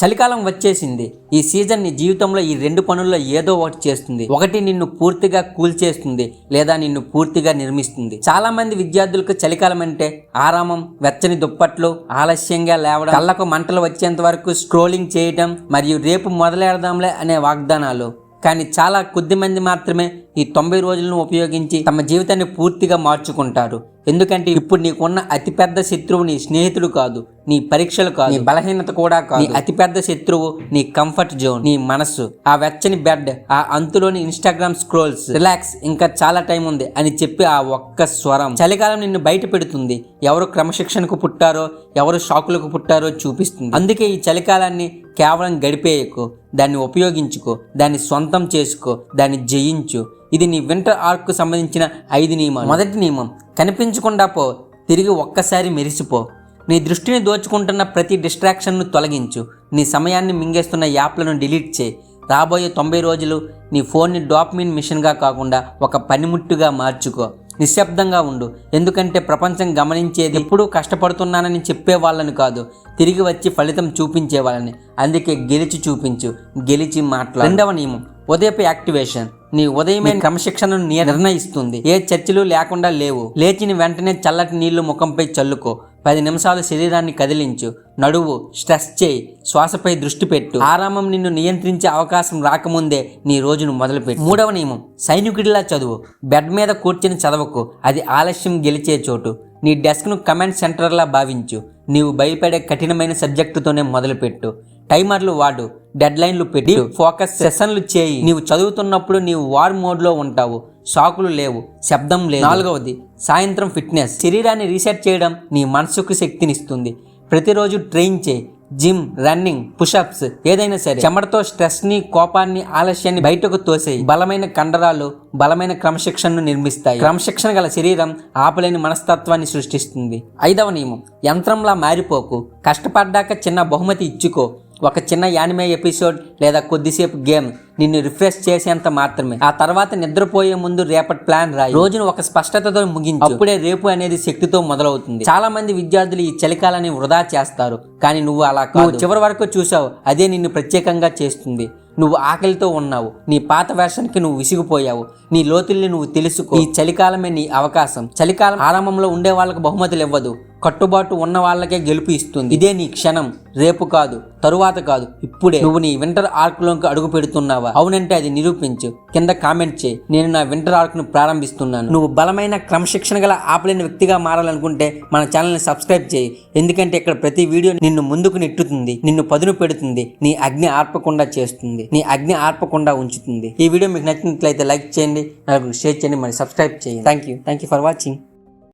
చలికాలం వచ్చేసింది. ఈ సీజన్ నీ జీవితంలో ఈ రెండు పనుల్లో ఏదో ఒకటి చేస్తుంది. ఒకటి నిన్ను పూర్తిగా కూల్చేస్తుంది లేదా నిన్ను పూర్తిగా నిర్మిస్తుంది. చాలా మంది విద్యార్థులకు చలికాలం అంటే ఆరామం వెచ్చని దుప్పట్లు ఆలస్యంగా లేవడం కళ్ళకు మంటలు వచ్చేంత వరకు స్క్రోలింగ్ చేయటం మరియు రేపు మొదలెడదాంలే అనే వాగ్దానాలు. కానీ చాలా కొద్ది మంది మాత్రమే ఈ తొంభై రోజులను ఉపయోగించి తమ జీవితాన్ని పూర్తిగా మార్చుకుంటారు. ఎందుకంటే ఇప్పుడు నీకున్న అతిపెద్ద శత్రువు నీ స్నేహితుడు కాదు. నీ పరీక్షలు కాదు. నీ బలహీనత కూడా కాదు. నీ అతిపెద్ద శత్రువు నీ కంఫర్ట్ జోన్ నీ మనసు ఆ వెచ్చని బెడ్ ఆ అంతులోని ఇన్స్టాగ్రామ్ స్క్రోల్స్ రిలాక్స్ ఇంకా చాలా టైం ఉంది అని చెప్పి ఆ ఒక్క స్వరం. చలికాలం నిన్ను బయట పెడుతుంది. ఎవరు క్రమశిక్షణకు పుట్టారో ఎవరు షాకులకు పుట్టారో చూపిస్తుంది. అందుకే ఈ చలికాలాన్ని కేవలం గడిపేయకు దాన్ని ఉపయోగించుకో దాన్ని సొంతం చేసుకో దాన్ని జయించు. ఇది నీ వింటర్ ఆర్క్ సంబంధించిన ఐదు నియమాలు. మొదటి నియమం కనిపించకుండా పో తిరిగి ఒక్కసారి మెరిసిపో. నీ దృష్టిని దోచుకుంటున్న ప్రతి డిస్ట్రాక్షన్ను తొలగించు. నీ సమయాన్ని మింగేస్తున్న యాప్లను డిలీట్ చేయి. రాబోయే తొంభై రోజులు నీ ఫోన్ని డాప్మిన్ మిషన్గా కాకుండా ఒక పనిముట్టుగా మార్చుకో. నిశ్శబ్దంగా ఉండు. ఎందుకంటే ప్రపంచం గమనించేది ఎప్పుడూ కష్టపడుతున్నానని చెప్పే వాళ్ళని కాదు. తిరిగి వచ్చి ఫలితం చూపించే వాళ్ళని. అందుకే గెలిచి చూపించు. గెలిచి మాట్లాడు. రెండవ నియమం. ఉదయపు యాక్టివేషన్. నీ ఉదయమే క్రమశిక్షణను నిర్ణయిస్తుంది. ఏ చర్చలు లేకుండా లేవు. లేచిన వెంటనే చల్లటి నీళ్ళు ముఖంపై చల్లుకో. పది నిమిషాలు శరీరాన్ని కదిలించు. నడువు స్ట్రెస్ చేయి. శ్వాసపై దృష్టి పెట్టు. ఆరామం నిన్ను నియంత్రించే అవకాశం రాకముందే నీ రోజును మొదలుపెట్టు. మూడవ నియమం. సైనికుడిలా చదువు. బెడ్ మీద కూర్చుని చదవకు. అది ఆలస్యం గెలిచే చోటు. నీ డెస్క్ను కమెంట్ సెంటర్లా భావించు. నీవు భయపడే కఠినమైన సబ్జెక్టుతోనే మొదలుపెట్టు. టైమర్లు వాడు డెడ్లైన్లు పెట్టి. ఫోకస్ సెషన్లు చేయి. నీవు చదువుతున్నప్పుడు నీవు వార్ మోడ్లో ఉంటావు. షాకులు లేవు శబ్దం లేదు. నాలుగవది సాయంత్రం ఫిట్నెస్. శరీరాన్ని రీసెట్ చేయడం నీ మనసుకు శక్తినిస్తుంది. ప్రతిరోజు ట్రైన్ చేయి. జిమ్ రన్నింగ్ పుషప్స్ ఏదైనా సరే. చెమటతో స్ట్రెస్ని కోపాన్ని ఆలస్యాన్ని బయటకు తోసేయి. బలమైన కండరాలు బలమైన క్రమశిక్షణను నిర్మిస్తాయి. క్రమశిక్షణ గల శరీరం ఆపలేని మనస్తత్వాన్ని సృష్టిస్తుంది. ఐదవ నియమం యంత్రంలా మారిపోకు. కష్టపడ్డాక చిన్న బహుమతి ఇచ్చుకో. ఒక చిన్న యానిమే ఎపిసోడ్ లేదా కొద్దిసేపు గేమ్ నిన్ను రిఫ్రెష్ చేసేంత మాత్రమే. ఆ తర్వాత నిద్రపోయే ముందు రేపటి ప్లాన్ రాయి. రోజును ఒక స్పష్టతతో ముగించు. అప్పుడే రేపు అనేది శక్తితో మొదలవుతుంది. చాలా మంది విద్యార్థులు ఈ చలికాలాన్ని వృధా చేస్తారు. కానీ నువ్వు అలా కాదు. చివరి వరకు చూసావు అదే నిన్ను ప్రత్యేకంగా చేస్తుంది. నువ్వు ఆకలితో ఉన్నావు. నీ పాత వెర్షన్కి నువ్వు విసిగిపోయావు. నీ లోతుల్ని నువ్వు తెలుసుకో. ఈ చలికాలమే నీ అవకాశం. చలికాలం ఆరంభంలో ఉండే వాళ్ళకు బహుమతులు ఇవ్వదు. కట్టుబాటు ఉన్న వాళ్ళకే గెలుపు ఇస్తుంది. ఇదే నీ క్షణం. రేపు కాదు తరువాత కాదు ఇప్పుడే. నువ్వు నీ వింటర్ ఆర్క్లోకి అడుగు పెడుతున్నావా? అవునంటే అది నిరూపించు. కింద కామెంట్ చేయి. నేను నా వింటర్ ఆర్క్ను ప్రారంభిస్తున్నాను. నువ్వు బలమైన క్రమశిక్షణ గల ఆపలేని వ్యక్తిగా మారాలనుకుంటే మన ఛానల్ని సబ్స్క్రైబ్ చేయి. ఎందుకంటే ఇక్కడ ప్రతి వీడియో నిన్ను ముందుకు నెట్టుతుంది. నిన్ను పదును పెడుతుంది. నీ అగ్ని ఆర్పకుండా చేస్తుంది. నీ అగ్ని ఆర్పకుండా ఉంచుతుంది. ఈ వీడియో మీకు నచ్చినట్లయితే లైక్ చేయండి. నాకు షేర్ చేయండి. మరి సబ్స్క్రైబ్ చేయండి. Thank you thank you for watching.